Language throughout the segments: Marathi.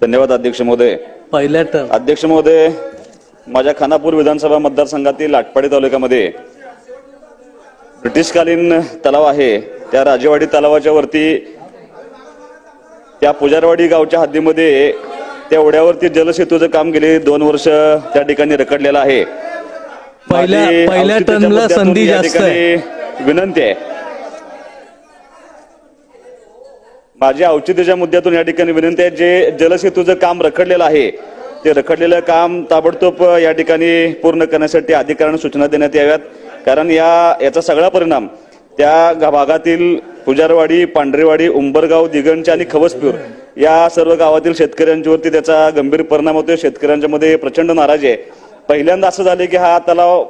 धन्यवाद. अध्यक्ष महोदय. पहिल्या टर्म. अध्यक्ष महोदय माझ्या खानापूर विधानसभा मतदारसंघातील आटपाडी तालुक्यामध्ये ब्रिटिशकालीन तलाव आहे. त्या राजेवाडी तलावाच्या वरती त्या पुजारवाडी गावच्या हद्दीमध्ये त्या ओढ्यावरती जलसेतूचं काम गेले दोन वर्ष त्या ठिकाणी रखडलेलं आहे. पहिल्या- माझी पहिल्या औचित्याच्या मुद्द्यातून संधी या जास्त ठिकाणी विनंती आहे. माझ्या औचित्याच्या मुद्द्यातून या ठिकाणी विनंती आहे जे जलसेतूचं काम रखडलेलं आहे ते रखडलेलं काम ताबडतोब या ठिकाणी पूर्ण करण्यासाठी अधिकाऱ्यांना सूचना देण्यात याव्यात. कारण या याचा सगळा परिणाम त्या गा- भागातील पुजारवाडी पांढरेवाडी उंबरगाव दिगंज आणि खवसपूर या सर्व गावातील शेतकऱ्यांच्यावरती त्याचा गंभीर परिणाम होतोय. शेतकऱ्यांच्या मध्ये प्रचंड नाराजी आहे. पहिल्यांदा असं झालं की हा तलाव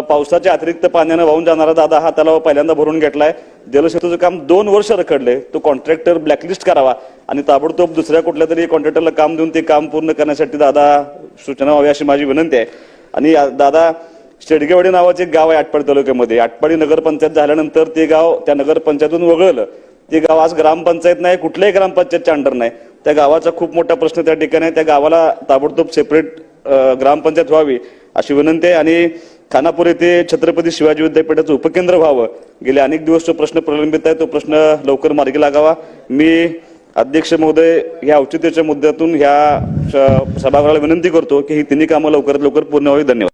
पावसाच्या अतिरिक्त पाण्यानं वाहून जाणारा दादा हा तलाव पहिल्यांदा भरून घेतलाय. जलसेतूचं काम दोन वर्ष रखडले. तो कॉन्ट्रॅक्टर ब्लॅकलिस्ट करावा आणि ताबडतोब दुसऱ्या कुठल्या तरी कॉन्ट्रॅक्टरला काम देऊन ते काम पूर्ण करण्यासाठी दादा सूचना व्हावी अशी माझी विनंती आहे. आणि या- दादा शेडगेवाडी नावाचे एक गाव आहे आटपाडी तालुक्यामध्ये. आटपाडी नगरपंचायत झाल्यानंतर ते गाव त्या नगरपंचायतून वगळलं. ते गाव आज ग्रामपंचायत नाही कुठल्याही ग्रामपंचायतच्या अंडर नाही. त्या गावाचा खूप मोठा प्रश्न त्या ठिकाणी आहे. त्या गावाला ताबडतोब सेपरेट ग्रामपंचायत व्हावी अशी विनंती आहे. आणि खानापूर येथे छत्रपती शिवाजी विद्यापीठाचं उपकेंद्र व्हावं. गेले अनेक दिवस तो प्रश्न प्रलंबित आहे तो प्रश्न लवकर मार्गी लागावा. मी अध्यक्ष महोदय ह्या औचित्याच्या मुद्द्यातून ह्या स- सभागृहाला विनंती करतो की ही तिन्ही कामं लवकरात लवकर पूर्ण व्हावी. धन्यवाद.